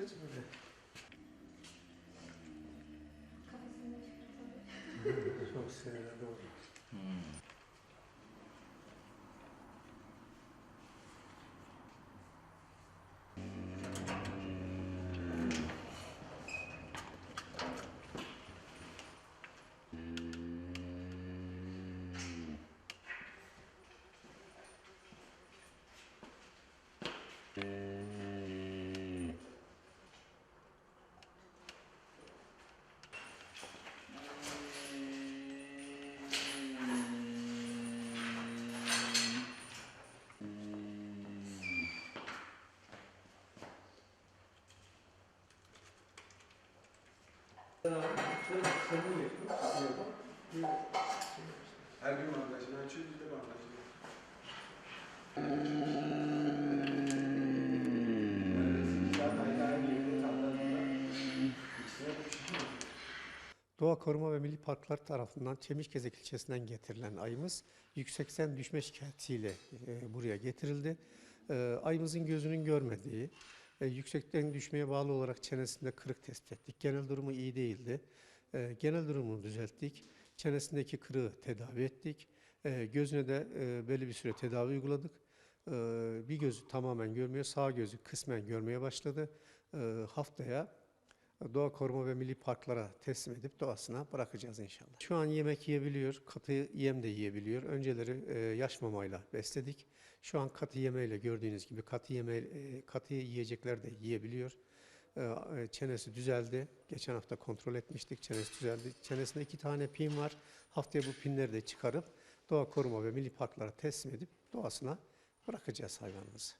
Kaçmıyor. Çok sinirlendi oldu. Hmm. thank you Her gün bandajını açıyor, biz de bandajını. Doğa Koruma ve Milli Parklar tarafından Çemişgezek ilçesinden getirilen ayımız yüksekten düşme şikayetiyle e, buraya getirildi. E, ayımızın gözünün görmediği, e, yüksekten düşmeye bağlı olarak çenesinde kırık tespit ettik. Genel durumu iyi değildi. E, genel durumunu düzelttik. Çenesindeki kırığı tedavi ettik. E, gözüne de e, belli bir süre tedavi uyguladık. Bir gözü tamamen görmüyor, sağ gözü kısmen görmeye başladı. Haftaya Doğa Koruma ve Milli Parklara teslim edip doğasına bırakacağız inşallah. Şu an yemek yiyebiliyor, katı yem de yiyebiliyor. Önceleri e, yaş mamayla besledik. Şu an katı yemeyle gördüğünüz gibi katı yeme, e, katı yiyecekler de yiyebiliyor. E, e, çenesi düzeldi. Geçen hafta kontrol etmiştik. Çenesi düzeldi. Çenesinde iki tane pin var. Haftaya bu pinleri de çıkarıp Doğa Koruma ve Milli Parklara teslim edip doğasına bırakacağız hayvanımızı.